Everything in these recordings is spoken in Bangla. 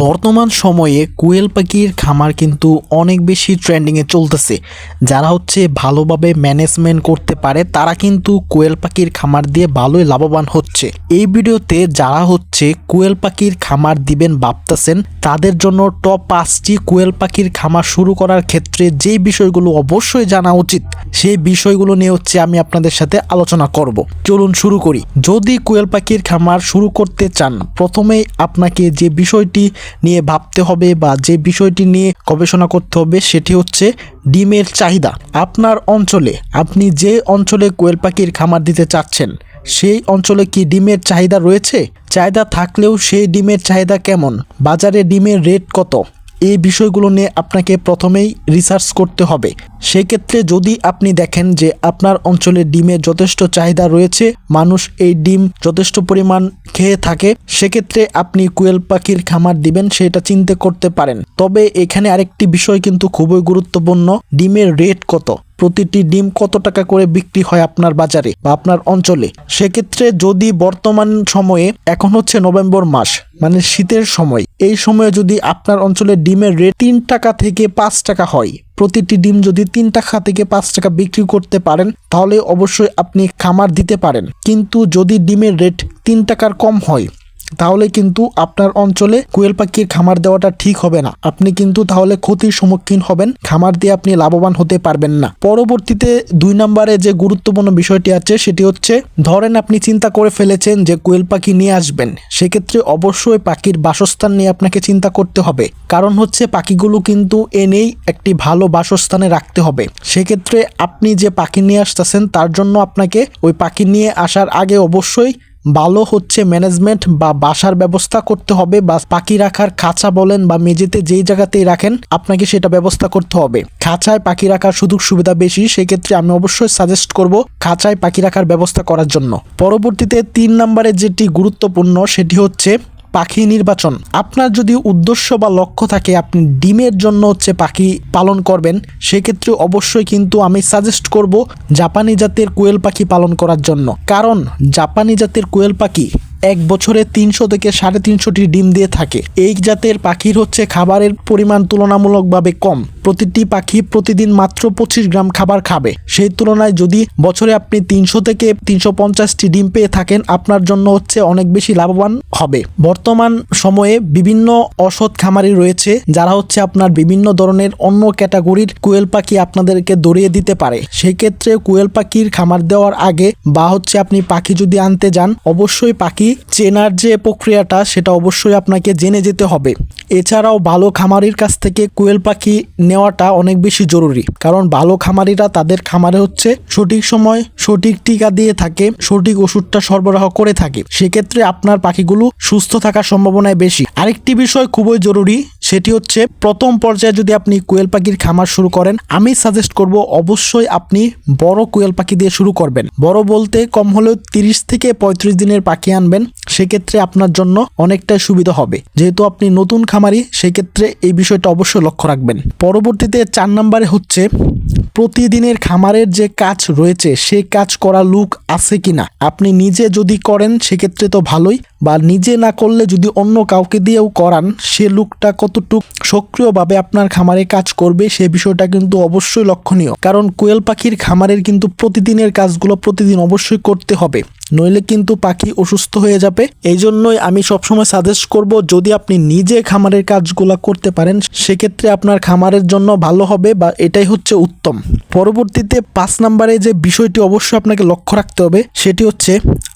বর্তমান সময়ে কোয়েল পাখির খামার কিন্তু অনেক বেশি ট্রেন্ডিংয়ে চলতেছে। যারা হচ্ছে ভালোভাবে ম্যানেজমেন্ট করতে পারে, তারা কিন্তু কোয়েল পাখির খামার দিয়ে ভালোই লাভবান হচ্ছে। এই ভিডিওতে যারা হচ্ছে কোয়েল পাখির খামার দিবেন ভাবতেছেন, তাদের জন্য টপ পাঁচটি কোয়েল পাখির খামার শুরু করার ক্ষেত্রে যে বিষয়গুলো অবশ্যই জানা উচিত, সেই বিষয়গুলো নিয়ে হচ্ছে আমি আপনাদের সাথে আলোচনা করব। চলুন শুরু করি। যদি কোয়েল পাখির খামার শুরু করতে চান, প্রথমেই আপনাকে যে বিষয়টি নিয়ে ভাবতে হবে বা যে বিষয়টি নিয়ে গবেষণা করতে হবে সেটি হচ্ছে ডিমের চাহিদা। আপনার অঞ্চলে আপনি যে অঞ্চলে কোয়েল পাখির খামার দিতে চাচ্ছেন, সেই অঞ্চলে কি ডিমের চাহিদা রয়েছে? চাহিদা থাকলেও সেই ডিমের চাহিদা কেমন? বাজারে ডিমের রেট কত? এই বিষয়গুলো নিয়ে আপনাকে প্রথমেই রিসার্চ করতে হবে। সেক্ষেত্রে যদি আপনি দেখেন যে আপনার অঞ্চলে ডিমের যথেষ্ট চাহিদা রয়েছে, মানুষ এই ডিম যথেষ্ট পরিমাণ খেয়ে থাকে, সেক্ষেত্রে আপনি কুয়েল পাখির খামার দিবেন, সেটা চিন্তা করতে পারেন। তবে এখানে আরেকটি বিষয় কিন্তু খুবই গুরুত্বপূর্ণ, ডিমের রেট কত? প্রতিটি ডিম কত টাকা করে বিক্রি হয় আপনার বাজারে বা আপনার অঞ্চলে? সেক্ষেত্রে যদি বর্তমান সময়ে, এখন হচ্ছে নভেম্বর মাস মানে শীতের সময়, এই সময়ে যদি আপনার অঞ্চলে ডিমের রেট তিন টাকা থেকে পাঁচ টাকা হয়, প্রতিটি ডিম যদি তিন টাকা থেকে পাঁচ টাকা বিক্রি করতে পারেন, তাহলে অবশ্যই আপনি খামার দিতে পারেন। কিন্তু যদি ডিমের রেট তিন টাকার কম হয় তাহলে কিন্তু আপনার অঞ্চলে কোয়েল পাখির খামার দেওয়াটা ঠিক হবে না। আপনি কিন্তু তাহলে ক্ষতির সম্মুখীন হবেন। খামার দিয়ে আপনি লাভবান হতে পারবেন না। পরবর্তীতে দুই নম্বরে যে গুরুত্বপূর্ণ বিষয়টি আছে, সেটি হচ্ছে, ধরেন আপনি চিন্তা করে ফেলেছেন যে কোয়েল পাখি নিয়ে আসবেন। সেক্ষেত্রে অবশ্যই পাখির বাসস্থান নিয়ে আপনাকে চিন্তা করতে হবে। কারণ হচ্ছে, পাখিগুলো কিন্তু এনেই একটি ভালো বাসস্থানে রাখতে হবে। সেক্ষেত্রে আপনি যে পাখি নিয়ে আসতেছেন, তার জন্য আপনাকে ওই পাখি নিয়ে আসার আগে অবশ্যই ভালো হচ্ছে ম্যানেজমেন্ট বা বাসার ব্যবস্থা করতে হবে বা পাখি রাখার খাঁচা বলেন বা মেঝেতে যেই জায়গাতেই রাখেন, আপনাকে সেটা ব্যবস্থা করতে হবে। খাঁচায় পাখি রাখার সুযোগ সুবিধা বেশি, সেক্ষেত্রে আমি অবশ্যই সাজেস্ট করব খাঁচায় পাখি রাখার ব্যবস্থা করার জন্য। পরবর্তীতে তিন নম্বরে যেটি গুরুত্বপূর্ণ, সেটি হচ্ছে পাখি নির্বাচন। আপনার যদি উদ্দেশ্য বা লক্ষ্য থাকে আপনি ডিমের জন্য হচ্ছে পাখি পালন করবেন, সেক্ষেত্রে অবশ্যই কিন্তু আমি সাজেস্ট করব জাপানি জাতের কোয়েল পাখি পালন করার জন্য। কারণ জাপানি জাতের কোয়েল পাখি এক বছরে তিনশো থেকে সাড়ে তিনশোটি ডিম দিয়ে থাকে। এই জাতের পাখির হচ্ছে খাবারের পরিমাণ তুলনামূলকভাবে কম। প্রতিটি পাখি প্রতিদিন মাত্র পঁচিশ গ্রাম খাবার খাবে। সেই তুলনায় যদি বছরে আপনি তিনশো থেকে তিনশো পঞ্চাশটি ডিম পেয়ে থাকেন, আপনার জন্য হচ্ছে অনেক বেশি লাভবান হবে। বর্তমান সময়ে বিভিন্ন অসৎ খামারি রয়েছে, যারা হচ্ছে আপনার বিভিন্ন ধরনের অন্য ক্যাটাগরির কোয়েল পাখি আপনাদেরকে দড়িয়ে দিতে পারে। সেই ক্ষেত্রে কোয়েল পাখির খামার দেওয়ার আগে বা হচ্ছে আপনি পাখি যদি আনতে যান, অবশ্যই পাখি চেনার যে প্রক্রিয়াটা, সেটা অবশ্যই আপনাকে জেনে যেতে হবে। এছাড়াও ভালো খামারির কাছ থেকে কোয়েল পাখি নেওয়াটা অনেক বেশি জরুরি। কারণ ভালো খামারিরা তাদের খামারে হচ্ছে সঠিক সময় সঠিক টিকা দিয়ে থাকে, সঠিক ওষুধটা সরবরাহ করে থাকে। সেক্ষেত্রে আপনার পাখিগুলো সুস্থ থাকার সম্ভাবনায় বেশি। আরেকটি বিষয় খুবই জরুরি সেটি হচ্ছে প্রথম পর্যায়ে যদি আপনি কোয়েল পাখির খামার শুরু করেন, আমি সাজেস্ট করব অবশ্যই আপনি বড় কোয়েল পাখি দিয়ে শুরু করবেন। বড় বলতে কম হলেও তিরিশ থেকে পঁয়ত্রিশ দিনের পাখি আনবেন, সেক্ষেত্রে আপনার জন্য অনেকটাই সুবিধা হবে। যেহেতু আপনি নতুন খামারি, সেক্ষেত্রে এই বিষয়টা অবশ্যই লক্ষ্য রাখবেন। পরবর্তীতে চার নম্বরে হচ্ছে প্রতিদিনের খামারের যে কাজ রয়েছে, সে কাজ করা লুক আছে কিনা? আপনি নিজে যদি করেন, সেক্ষেত্রে তো ভালোই। বা নিজে না করলে যদি অন্য কাউকে দিয়েও করান, সে লুকটা কতটুক সক্রিয়ভাবে আপনার খামারে কাজ করবে সে বিষয়টা কিন্তু অবশ্যই লক্ষণীয়। কারণ কোয়েল পাখির খামারের কিন্তু প্রতিদিনের কাজগুলো প্রতিদিন অবশ্যই করতে হবে। নইলে কিন্তু পাখি অসুস্থ হয়ে যাবে। এই জন্যই আমি সবসময় সাজেস্ট করব, যদি আপনি নিজে খামারের কাজগুলো করতে পারেন, সেক্ষেত্রে আপনার খামারের জন্য ভালো হবে বা এটাই হচ্ছে উত্তম। পরবর্তীতে পাঁচ নম্বরে যে বিষয়টি অবশ্যই আপনাকে লক্ষ্য রাখতে হবে, সেটি হচ্ছে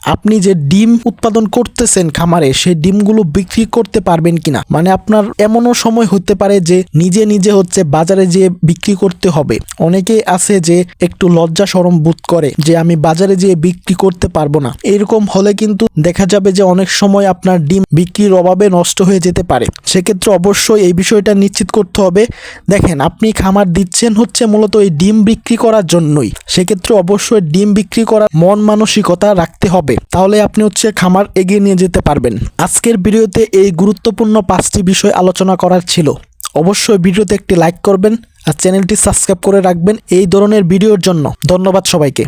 আপনি যে ডিম উৎপাদন করতেছেন খামারে সেই ডিমগুলো বিক্রি করতে পারবেন কিনা? মানে আপনার এমনও সময় হতে পারে যে নিজে নিজে হচ্ছে বাজারে যেয়ে বিক্রি করতে হবে। অনেকেই আছে যে একটু লজ্জা সরম বোধ করে যে আমি বাজারে যেয়ে বিক্রি করতে পারব না। এরকম হলে কিন্তু দেখা যাবে যে অনেক সময় আপনার ডিম বিক্রির অভাবে নষ্ট হয়ে যেতে পারে। সেক্ষেত্রে অবশ্যই এই বিষয়টা নিশ্চিত করতে হবে। দেখেন, আপনি খামার দিচ্ছেন হচ্ছে মূলত এই ডিম বিক্রি করার জন্যই। সেক্ষেত্রে অবশ্যই ডিম বিক্রি করার মন মানসিকতা রাখতে হবে। তাহলে আপনি হচ্ছে খামার এগিয়ে নিয়ে যেতে পারবেন। আজকের ভিডিওতে এই গুরুত্বপূর্ণ পাঁচটি বিষয় আলোচনা করার ছিল। অবশ্যই ভিডিওতে একটি লাইক করবেন আর চ্যানেলটি সাবস্ক্রাইব করে রাখবেন এই ধরনের ভিডিওর জন্য। ধন্যবাদ সবাইকে।